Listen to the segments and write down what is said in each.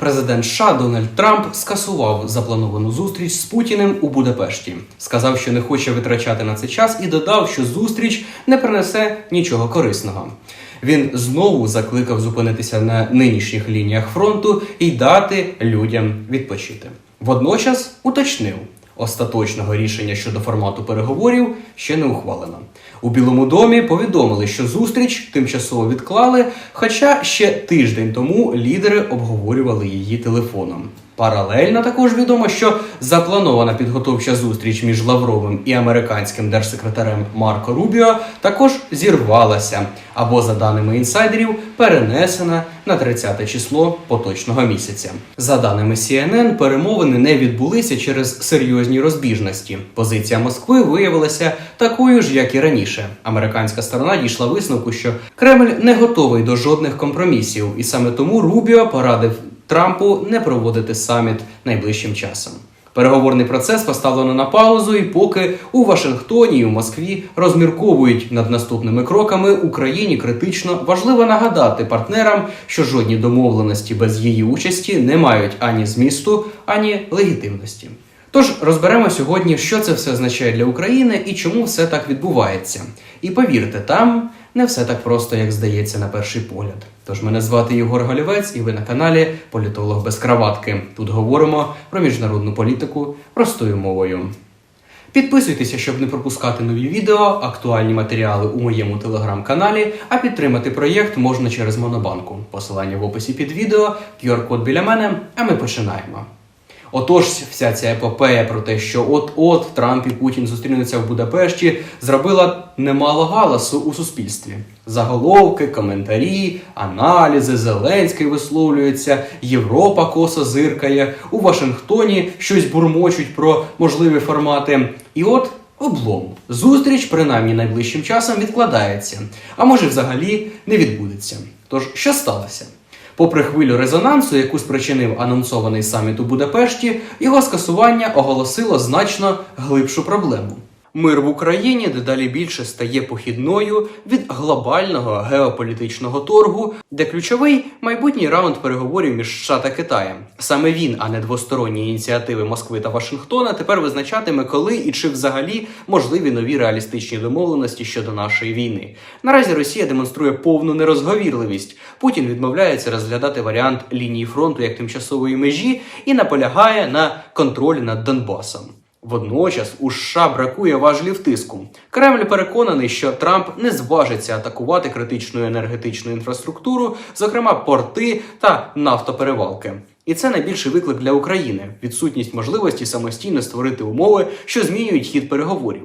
Президент США Дональд Трамп скасував заплановану зустріч з Путіним у Будапешті. Сказав, що не хоче витрачати на це час, і додав, що зустріч не принесе нічого корисного. Він знову закликав зупинитися на нинішніх лініях фронту і дати людям відпочити. Водночас уточнив, остаточного рішення щодо формату переговорів ще не ухвалено. У Білому домі повідомили, що зустріч тимчасово відклали, хоча ще тиждень тому лідери обговорювали її телефоном. Паралельно також відомо, що запланована підготовча зустріч між Лавровим і американським держсекретарем Марко Рубіо також зірвалася, або, за даними інсайдерів, перенесена на 30 число поточного місяця. За даними CNN, перемовини не відбулися через серйозні розбіжності. Позиція Москви виявилася такою ж, як і раніше. Американська сторона дійшла висновку, що Кремль не готовий до жодних компромісів, і саме тому Рубіо порадив Трампу не проводити саміт найближчим часом. Переговорний процес поставлено на паузу, і поки у Вашингтоні і у Москві розмірковують над наступними кроками, Україні критично важливо нагадати партнерам, що жодні домовленості без її участі не мають ані змісту, ані легітимності. Тож розберемо сьогодні, що це все означає для України і чому все так відбувається. І повірте, там не все так просто, як здається на перший погляд. Тож мене звати Єгор Голівець, і ви на каналі Політолог без краватки. Тут говоримо про міжнародну політику простою мовою. Підписуйтеся, щоб не пропускати нові відео, актуальні матеріали у моєму телеграм-каналі, а підтримати проєкт можна через Монобанку. Посилання в описі під відео, QR-код біля мене, а ми починаємо. Отож, вся ця епопея про те, що от-от Трамп і Путін зустрінуться в Будапешті, зробила немало галасу у суспільстві. Заголовки, коментарі, аналізи, Зеленський висловлюється, Європа косо зиркає, у Вашингтоні щось бурмочуть про можливі формати. І от облом. Зустріч, принаймні найближчим часом, відкладається, а може взагалі не відбудеться. Тож, що сталося? Попри хвилю резонансу, яку спричинив анонсований саміт у Будапешті, його скасування оголосило значно глибшу проблему. Мир в Україні дедалі більше стає похідною від глобального геополітичного торгу, де ключовий майбутній раунд переговорів між США та Китаєм. Саме він, а не двосторонні ініціативи Москви та Вашингтона, тепер визначатиме, коли і чи взагалі можливі нові реалістичні домовленості щодо нашої війни. Наразі Росія демонструє повну нерозговірливість. Путін відмовляється розглядати варіант лінії фронту як тимчасової межі і наполягає на контролі над Донбасом. Водночас у США бракує важелів тиску. Кремль переконаний, що Трамп не зважиться атакувати критичну енергетичну інфраструктуру, зокрема порти та нафтоперевалки. І це найбільший виклик для України відсутність можливості самостійно створити умови, що змінюють хід переговорів.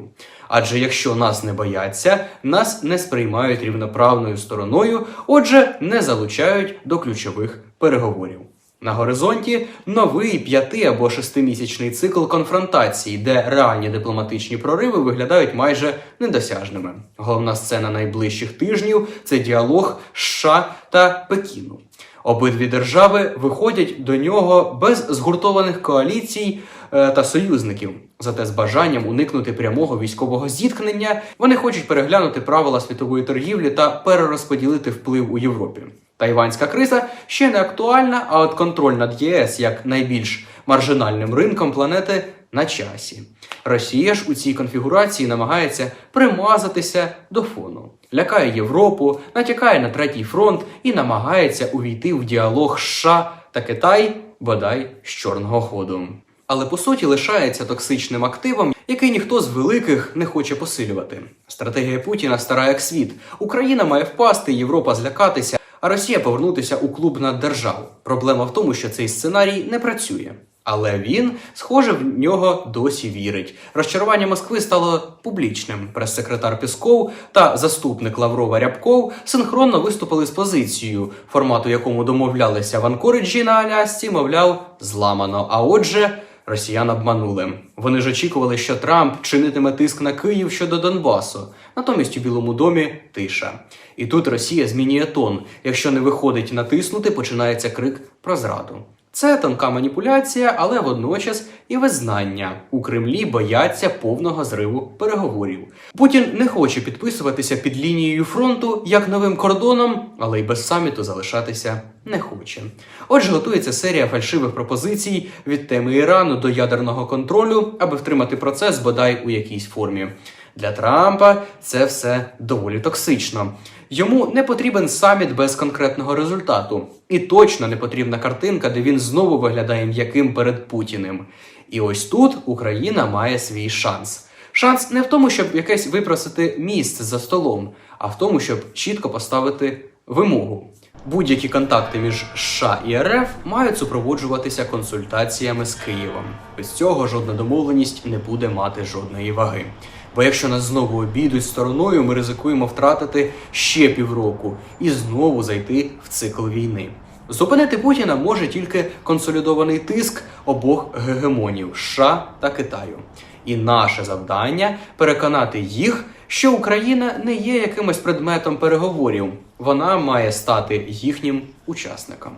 Адже якщо нас не бояться, нас не сприймають рівноправною стороною, отже, не залучають до ключових переговорів. На горизонті новий п'яти або шестимісячний цикл конфронтації, де реальні дипломатичні прориви виглядають майже недосяжними. Головна сцена найближчих тижнів це діалог США та Пекіну. Обидві держави виходять до нього без згуртованих коаліцій е, та союзників. Зате з бажанням уникнути прямого військового зіткнення вони хочуть переглянути правила світової торгівлі та перерозподілити вплив у Європі. Тайванська криза ще не актуальна, а от контроль над ЄС як найбільш маржинальним ринком планети на часі. Росія ж у цій конфігурації намагається примазатися до фону, лякає Європу, натякає на третій фронт і намагається увійти в діалог США та Китай, бодай з чорного ходу. Але по суті лишається токсичним активом, який ніхто з великих не хоче посилювати. Стратегія Путіна стара як світ. Україна має впасти, Європа злякатися, а Росія повернутися у клуб наддержав. Проблема в тому, що цей сценарій не працює. Але він, схоже, в нього досі вірить. Розчарування Москви стало публічним. Прес-секретар Пісков та заступник Лаврова Рябков синхронно виступили з позицією, формату якому домовлялися в Анкориджі на Алясці, мовляв, зламано. А отже, росіян обманули. Вони ж очікували, що Трамп чинитиме тиск на Київ щодо Донбасу. Натомість у Білому домі тиша. І тут Росія змінює тон. Якщо не виходить натиснути, починається крик про зраду. Це тонка маніпуляція, але водночас і визнання. У Кремлі бояться повного зриву переговорів. Путін не хоче підписуватися під лінією фронту як новим кордоном, але й без саміту залишатися не хоче. Отже, готується серія фальшивих пропозицій від теми Ірану до ядерного контролю, аби втримати процес бодай у якійсь формі. Для Трампа це все доволі токсично. Йому не потрібен саміт без конкретного результату, і точно не потрібна картинка, де він знову виглядає м'яким перед Путіним. І ось тут Україна має свій шанс. Шанс не в тому, щоб якесь випросити місце за столом, а в тому, щоб чітко поставити вимогу. Будь-які контакти між США і РФ мають супроводжуватися консультаціями з Києвом. Без цього жодна домовленість не буде мати жодної ваги. Бо якщо нас знову обійдуть стороною, ми ризикуємо втратити ще півроку і знову зайти в цикл війни. Зупинити Путіна може тільки консолідований тиск обох гегемонів США та Китаю. І наше завдання переконати їх, що Україна не є якимось предметом переговорів, вона має стати їхнім учасником.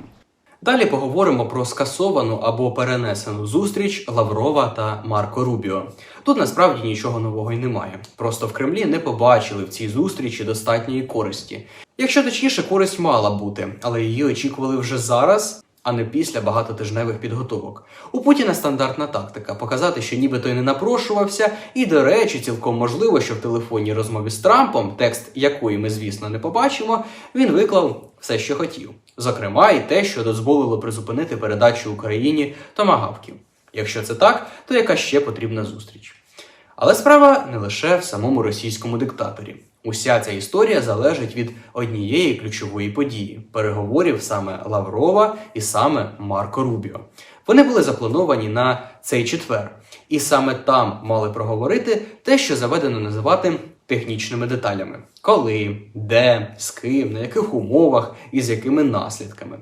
Далі поговоримо про скасовану або перенесену зустріч Лаврова та Марко Рубіо. Тут насправді нічого нового й немає. Просто в Кремлі не побачили в цій зустрічі достатньої користі. Якщо точніше, користь мала бути, але її очікували вже зараз, а не після багатотижневих підготовок. У Путіна стандартна тактика показати, що ніби той не напрошувався, і, до речі, цілком можливо, що в телефонній розмові з Трампом, текст якої ми, звісно, не побачимо, він виклав все, що хотів. Зокрема, і те, що дозволило призупинити передачу Україні томагавків. Якщо це так, то яка ще потрібна зустріч? Але справа не лише в самому російському диктаторі. Уся ця історія залежить від однієї ключової події переговорів саме Лаврова і саме Марко Рубіо. Вони були заплановані на цей четвер, і саме там мали проговорити те, що заведено називати технічними деталями: коли, де, з ким, на яких умовах і з якими наслідками.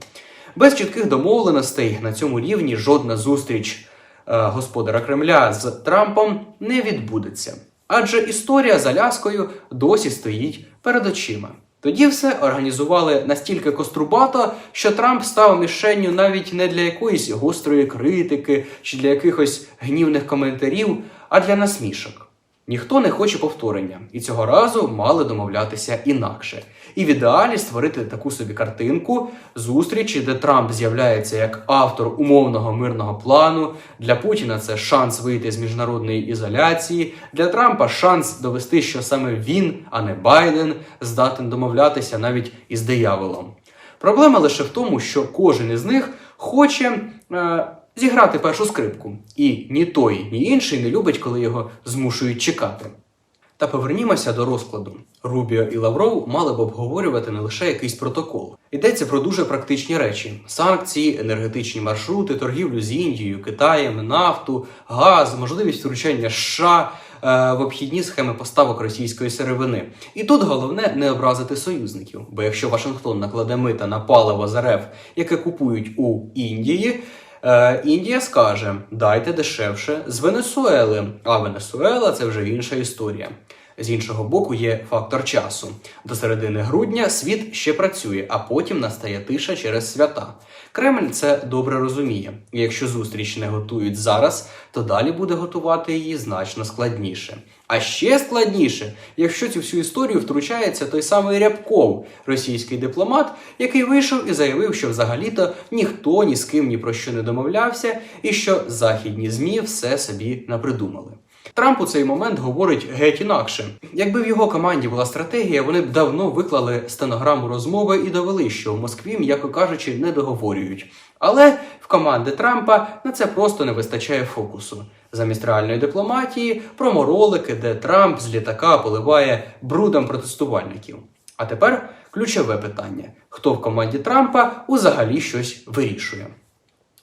Без чітких домовленостей на цьому рівні жодна зустріч е, господара Кремля з Трампом не відбудеться. Адже історія з Аляскою досі стоїть перед очима. Тоді все організували настільки кострубато, що Трамп став мішенню навіть не для якоїсь гострої критики чи для якихось гнівних коментарів, а для насмішок. Ніхто не хоче повторення, і цього разу мали домовлятися інакше. І в ідеалі створити таку собі картинку зустрічі, де Трамп з'являється як автор умовного мирного плану. Для Путіна це шанс вийти з міжнародної ізоляції. Для Трампа шанс довести, що саме він, а не Байден, здатен домовлятися навіть із дияволом. Проблема лише в тому, що кожен із них хоче. Е, зіграти першу скрипку. І ні той, ні інший не любить, коли його змушують чекати. Та повернімося до розкладу. Рубіо і Лавров мали б обговорювати не лише якийсь протокол. Йдеться про дуже практичні речі: санкції, енергетичні маршрути, торгівлю з Індією, Китаєм, нафту, газ, можливість вручення США е, в обхідні схеми поставок російської сировини. І тут головне не образити союзників. Бо якщо Вашингтон накладе мита на паливо з РФ, яке купують у Індії. Е, Індія скаже: дайте дешевше з Венесуели, а Венесуела це вже інша історія. З іншого боку, є фактор часу. До середини грудня світ ще працює, а потім настає тиша через свята. Кремль це добре розуміє. Якщо зустріч не готують зараз, то далі буде готувати її значно складніше. А ще складніше, якщо цю всю історію втручається той самий Рябков, російський дипломат, який вийшов і заявив, що взагалі-то ніхто ні з ким ні про що не домовлявся, і що західні змі все собі напридумали. Трамп у цей момент говорить геть інакше. Якби в його команді була стратегія, вони б давно виклали стенограму розмови і довели, що в Москві, м'яко кажучи, не договорюють. Але в команди Трампа на це просто не вистачає фокусу. Замість реальної дипломатії проморолики, де Трамп з літака поливає брудом протестувальників. А тепер ключове питання: хто в команді Трампа взагалі щось вирішує?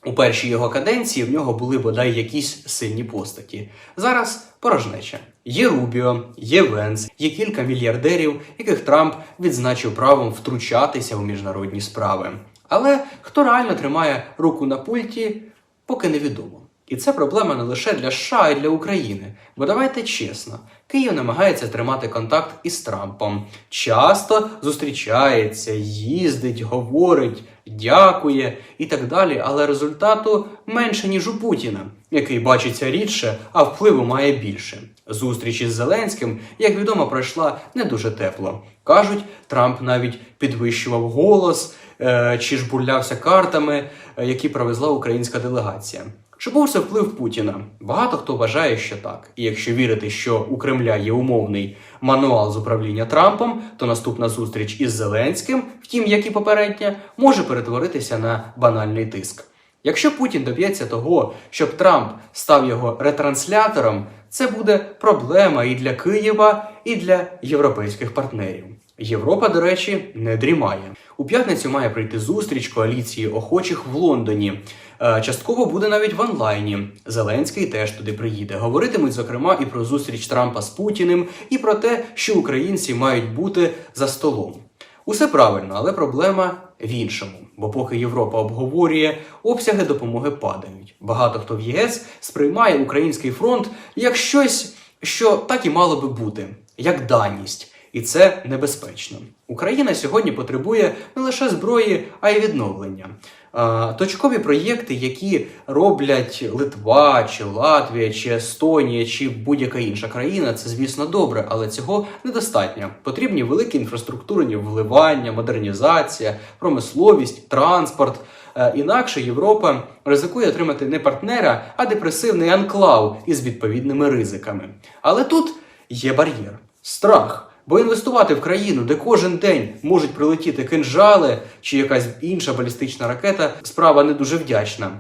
У першій його каденції в нього були бодай якісь сильні постаті. Зараз порожнеча. Є Рубіо, є Венс, є кілька мільярдерів, яких Трамп відзначив правом втручатися у міжнародні справи. Але хто реально тримає руку на пульті, поки невідомо. І це проблема не лише для США, а й для України. Бо давайте чесно, Київ намагається тримати контакт із Трампом. Часто зустрічається, їздить, говорить, дякує і так далі, але результату менше, ніж у Путіна, який бачиться рідше, а впливу має більше. Зустріч із Зеленським, як відомо, пройшла не дуже тепло. Кажуть, Трамп навіть підвищував голос е, чи ж бурлявся картами, е, які привезла українська делегація. Чи був це вплив Путіна? Багато хто вважає, що так. І якщо вірити, що у Кремля є умовний мануал з управління Трампом, то наступна зустріч із Зеленським, втім, як і попередня, може перетворитися на банальний тиск. Якщо Путін доб'ється того, щоб Трамп став його ретранслятором, це буде проблема і для Києва, і для європейських партнерів. Європа, до речі, не дрімає. У п'ятницю має прийти зустріч коаліції охочих в Лондоні. Е, Частково буде навіть в онлайні. Зеленський теж туди приїде. Говоритимуть, зокрема, і про зустріч Трампа з Путіним, і про те, що українці мають бути за столом. Усе правильно, але проблема в іншому. Бо поки Європа обговорює, обсяги допомоги падають. Багато хто в ЄС сприймає український фронт як щось, що так і мало би бути, як даність. І це небезпечно. Україна сьогодні потребує не лише зброї, а й відновлення. Точкові проєкти, які роблять Литва, чи Латвія, чи Естонія, чи будь-яка інша країна, це звісно добре, але цього недостатньо. Потрібні великі інфраструктурні вливання, модернізація, промисловість, транспорт. Е, Інакше Європа ризикує отримати не партнера, а депресивний анклав із відповідними ризиками. Але тут є бар'єр страх. Бо інвестувати в країну, де кожен день можуть прилетіти кинжали чи якась інша балістична ракета, справа не дуже вдячна.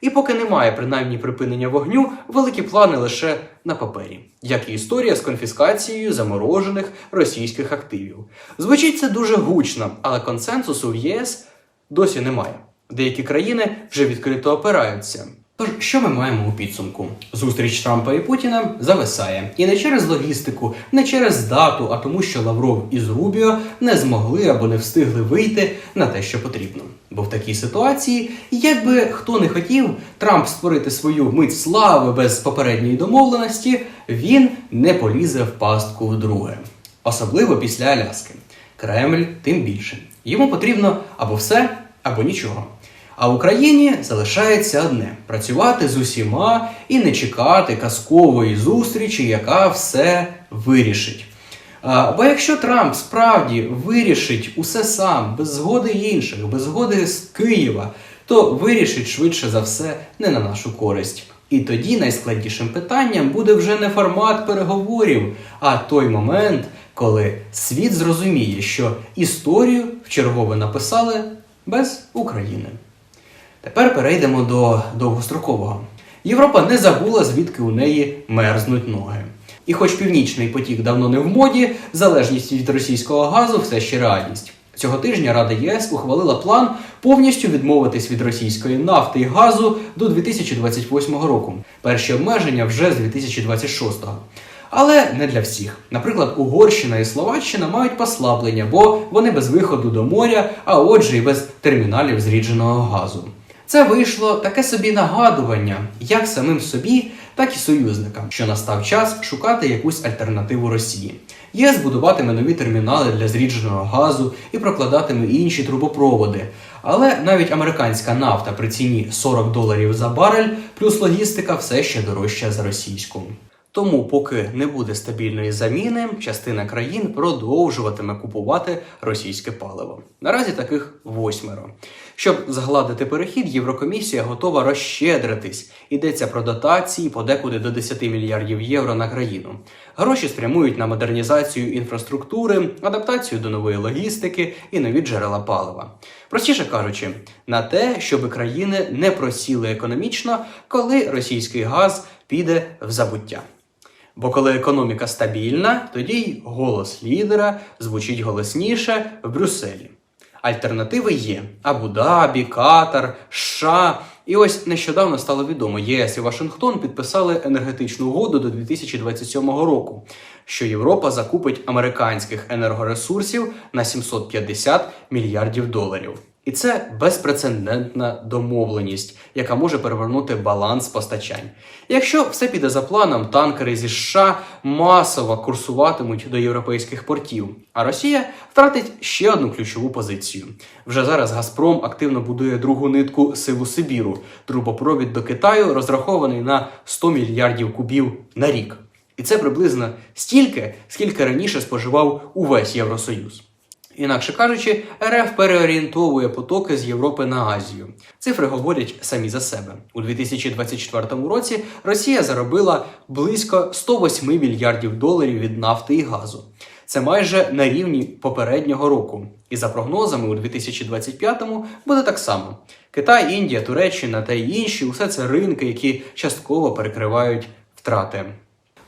І поки немає принаймні припинення вогню, великі плани лише на папері, як і історія з конфіскацією заморожених російських активів. Звучить це дуже гучно, але консенсусу в ЄС досі немає. Деякі країни вже відкрито опираються. Тож, що ми маємо у підсумку? Зустріч Трампа і Путіна зависає. І не через логістику, не через дату, а тому, що Лавров із Рубіо не змогли або не встигли вийти на те, що потрібно. Бо в такій ситуації, якби хто не хотів Трамп створити свою мить слави без попередньої домовленості, він не полізе в пастку вдруге. Особливо після Аляски. Кремль тим більше. Йому потрібно або все, або нічого. А Україні залишається одне працювати з усіма і не чекати казкової зустрічі, яка все вирішить. Бо якщо Трамп справді вирішить усе сам, без згоди інших, без згоди з Києва, то вирішить швидше за все не на нашу користь. І тоді найскладнішим питанням буде вже не формат переговорів, а той момент, коли світ зрозуміє, що історію вчергове написали без України. Тепер перейдемо до довгострокового. Європа не забула, звідки у неї мерзнуть ноги. І хоч північний потік давно не в моді, залежність від російського газу все ще реальність. Цього тижня Рада ЄС ухвалила план повністю відмовитись від російської нафти і газу до 2028 року. Перші обмеження вже з 2026-го. Але не для всіх. Наприклад, Угорщина і Словаччина мають послаблення, бо вони без виходу до моря, а отже, і без терміналів зрідженого газу. Це вийшло таке собі нагадування, як самим собі, так і союзникам, що настав час шукати якусь альтернативу Росії. ЄС будуватиме нові термінали для зрідженого газу і прокладатиме інші трубопроводи. Але навіть американська нафта при ціні 40 доларів за барель, плюс логістика все ще дорожча за російську. Тому, поки не буде стабільної заміни, частина країн продовжуватиме купувати російське паливо. Наразі таких восьмеро. Щоб згладити перехід, Єврокомісія готова розщедритись. Йдеться про дотації подекуди до 10 мільярдів євро на країну. Гроші спрямують на модернізацію інфраструктури, адаптацію до нової логістики і нові джерела палива. Простіше кажучи, на те, щоб країни не просіли економічно, коли російський газ піде в забуття. Бо коли економіка стабільна, тоді й голос лідера звучить голосніше в Брюсселі. Альтернативи є: Абу-Дабі, Катар, США. І ось нещодавно стало відомо, ЄС і Вашингтон підписали енергетичну угоду до 2027 року, що Європа закупить американських енергоресурсів на 750 мільярдів доларів. І це безпрецедентна домовленість, яка може перевернути баланс постачань. Якщо все піде за планом, танкери зі США масово курсуватимуть до європейських портів, а Росія втратить ще одну ключову позицію. Вже зараз Газпром активно будує другу нитку сиву Сибіру. Трубопровід до Китаю розрахований на 100 мільярдів кубів на рік. І це приблизно стільки, скільки раніше споживав увесь Євросоюз. Інакше кажучи, РФ переорієнтовує потоки з Європи на Азію. Цифри говорять самі за себе. У 2024 році Росія заробила близько 108 мільярдів доларів від нафти і газу. Це майже на рівні попереднього року. І за прогнозами, у 2025-му буде так само. Китай, Індія, Туреччина та інші усе це ринки, які частково перекривають втрати.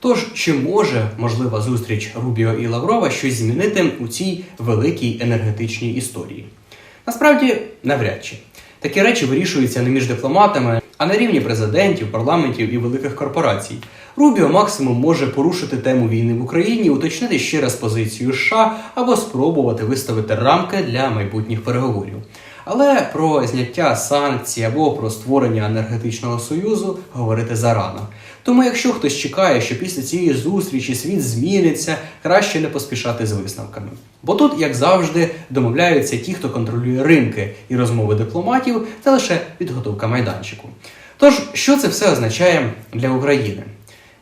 Тож, чи може можлива зустріч Рубіо і Лаврова щось змінити у цій великій енергетичній історії? Насправді, навряд чи такі речі вирішуються не між дипломатами, а на рівні президентів, парламентів і великих корпорацій. Рубіо максимум може порушити тему війни в Україні, уточнити ще раз позицію США або спробувати виставити рамки для майбутніх переговорів. Але про зняття санкцій або про створення енергетичного союзу говорити зарано. Тому, якщо хтось чекає, що після цієї зустрічі світ зміниться, краще не поспішати з висновками. Бо тут, як завжди, домовляються ті, хто контролює ринки і розмови дипломатів, та лише підготовка майданчику. Тож, що це все означає для України?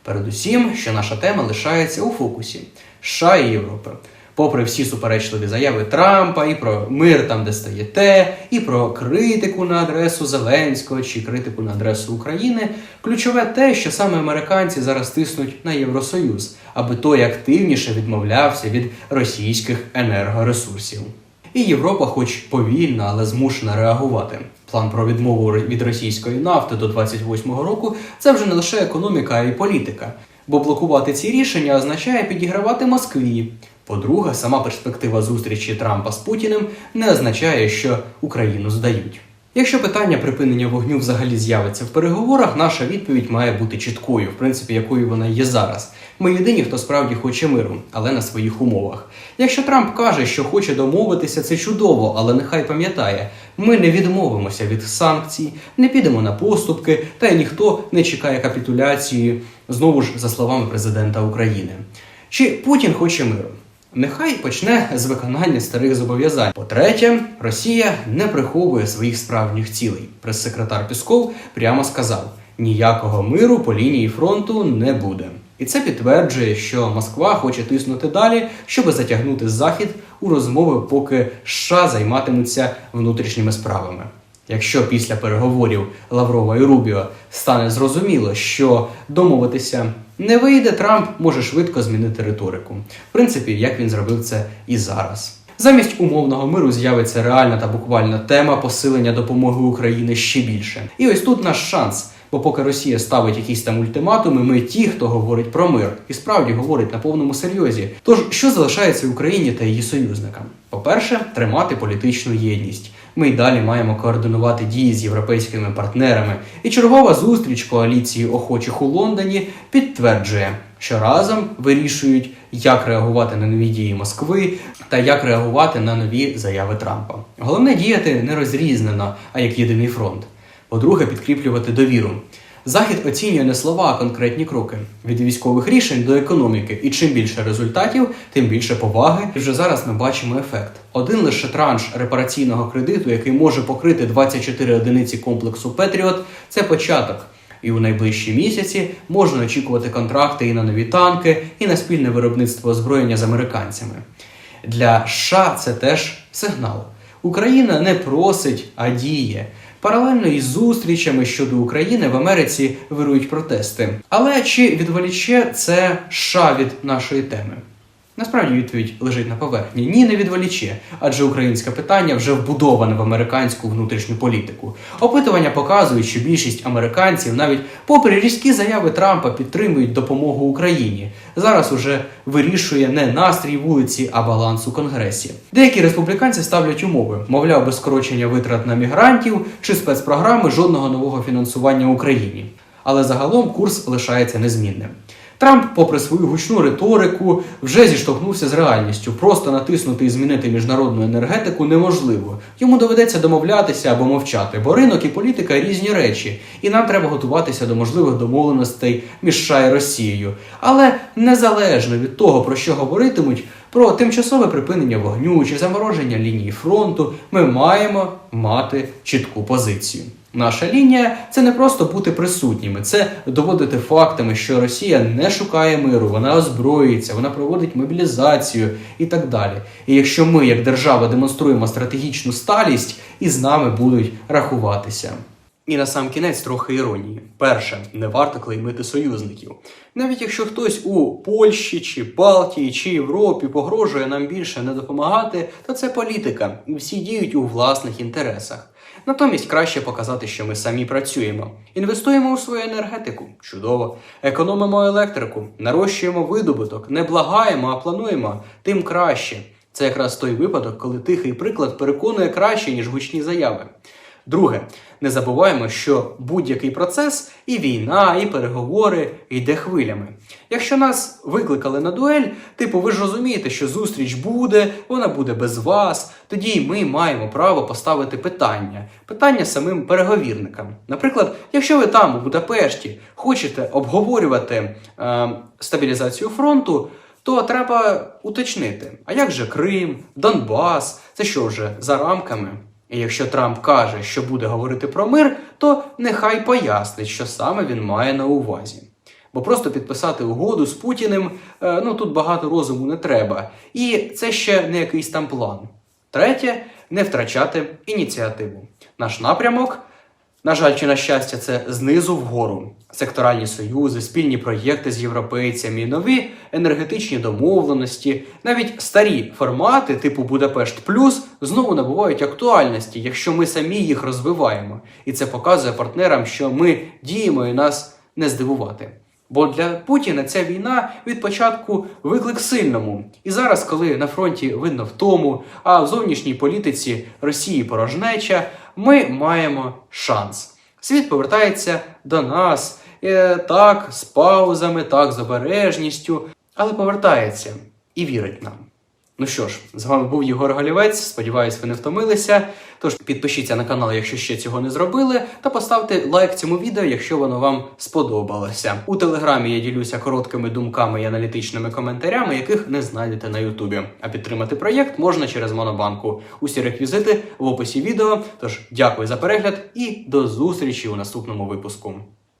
Передусім, що наша тема лишається у фокусі США і Європи. Попри всі суперечливі заяви Трампа, і про мир там, де стаєте, і про критику на адресу Зеленського чи критику на адресу України, ключове те, що саме американці зараз тиснуть на Євросоюз, аби той активніше відмовлявся від російських енергоресурсів. І Європа, хоч повільно, але змушена реагувати. План про відмову від російської нафти до 28-го року це вже не лише економіка, а й політика. Бо блокувати ці рішення означає підігравати Москві. По-друге, сама перспектива зустрічі Трампа з Путіним не означає, що Україну здають. Якщо питання припинення вогню взагалі з'явиться в переговорах, наша відповідь має бути чіткою, в принципі, якою вона є зараз. Ми єдині, хто справді хоче миру, але на своїх умовах. Якщо Трамп каже, що хоче домовитися, це чудово, але нехай пам'ятає, ми не відмовимося від санкцій, не підемо на поступки, та й ніхто не чекає капітуляції, знову ж за словами президента України. Чи Путін хоче миру? Нехай почне з виконання старих зобов'язань. По-третє, Росія не приховує своїх справжніх цілей. Прес-секретар Пісков прямо сказав: ніякого миру по лінії фронту не буде. І це підтверджує, що Москва хоче тиснути далі, щоб затягнути захід у розмови, поки США займатимуться внутрішніми справами. Якщо після переговорів Лаврова і Рубіо стане зрозуміло, що домовитися не вийде, Трамп може швидко змінити риторику. В принципі, як він зробив це і зараз. Замість умовного миру з'явиться реальна та буквальна тема посилення допомоги Україні ще більше. І ось тут наш шанс. Бо поки Росія ставить якісь там ультиматуми, ми ті, хто говорить про мир, і справді говорить на повному серйозі. Тож, що залишається Україні та її союзникам? По-перше, тримати політичну єдність. Ми й далі маємо координувати дії з європейськими партнерами. І чергова зустріч коаліції охочих у Лондоні підтверджує, що разом вирішують, як реагувати на нові дії Москви та як реагувати на нові заяви Трампа. Головне діяти не розрізнено, а як єдиний фронт. По-друге, підкріплювати довіру. Захід оцінює не слова, а конкретні кроки від військових рішень до економіки. І чим більше результатів, тим більше поваги. І вже зараз ми бачимо ефект. Один лише транш репараційного кредиту, який може покрити 24 одиниці комплексу Петріот, це початок. І у найближчі місяці можна очікувати контракти і на нові танки, і на спільне виробництво озброєння з американцями. Для США це теж сигнал. Україна не просить, а діє. Паралельно із зустрічами щодо України в Америці вирують протести. Але чи відволіче це США від нашої теми? Насправді відповідь лежить на поверхні. Ні, не відволіче, адже українське питання вже вбудоване в американську внутрішню політику. Опитування показують, що більшість американців, навіть попри різкі заяви Трампа, підтримують допомогу Україні. Зараз уже вирішує не настрій вулиці, а баланс у конгресі. Деякі республіканці ставлять умови, мовляв, без скорочення витрат на мігрантів чи спецпрограми жодного нового фінансування Україні. Але загалом курс лишається незмінним. Трамп, попри свою гучну риторику, вже зіштовхнувся з реальністю. Просто натиснути і змінити міжнародну енергетику неможливо. Йому доведеться домовлятися або мовчати, бо ринок і політика різні речі, і нам треба готуватися до можливих домовленостей між США і Росією. Але незалежно від того, про що говоритимуть, про тимчасове припинення вогню чи замороження лінії фронту, ми маємо мати чітку позицію. Наша лінія це не просто бути присутніми, це доводити фактами, що Росія не шукає миру, вона озброюється, вона проводить мобілізацію і так далі. І якщо ми, як держава, демонструємо стратегічну сталість, і з нами будуть рахуватися. І на сам кінець трохи іронії. Перше, не варто клеймити союзників. Навіть якщо хтось у Польщі чи Балтії чи Європі погрожує нам більше не допомагати, то це політика, і всі діють у власних інтересах. Натомість краще показати, що ми самі працюємо. Інвестуємо у свою енергетику чудово. Економимо електрику, нарощуємо видобуток, не благаємо, а плануємо, тим краще. Це якраз той випадок, коли тихий приклад переконує краще, ніж гучні заяви. Друге, не забуваємо, що будь-який процес, і війна, і переговори йде хвилями. Якщо нас викликали на дуель, типу, ви ж розумієте, що зустріч буде, вона буде без вас, тоді ми маємо право поставити питання. Питання самим переговірникам. Наприклад, якщо ви там, у Будапешті, хочете обговорювати е, стабілізацію фронту. То треба уточнити, а як же Крим, Донбас? Це що вже за рамками? І якщо Трамп каже, що буде говорити про мир, то нехай пояснить, що саме він має на увазі. Бо просто підписати угоду з Путіним, е, ну тут багато розуму не треба. І це ще не якийсь там план. Третє не втрачати ініціативу. Наш напрямок, на жаль, чи на щастя, це знизу вгору. Секторальні союзи, спільні проєкти з європейцями, нові енергетичні домовленості, навіть старі формати, типу Будапешт Плюс, знову набувають актуальності, якщо ми самі їх розвиваємо. І це показує партнерам, що ми діємо і нас не здивувати. Бо для Путіна ця війна від початку виклик сильному. І зараз, коли на фронті видно втому, а в зовнішній політиці Росії порожнеча, ми маємо шанс. Світ повертається до нас е, так, з паузами, так, з обережністю, але повертається і вірить нам. Ну що ж, з вами був Єгор Голівець. Сподіваюсь, ви не втомилися. Тож підпишіться на канал, якщо ще цього не зробили, та поставте лайк цьому відео, якщо воно вам сподобалося. У телеграмі я ділюся короткими думками і аналітичними коментарями, яких не знайдете на Ютубі. А підтримати проєкт можна через Монобанку. Усі реквізити в описі відео. Тож дякую за перегляд і до зустрічі у наступному випуску.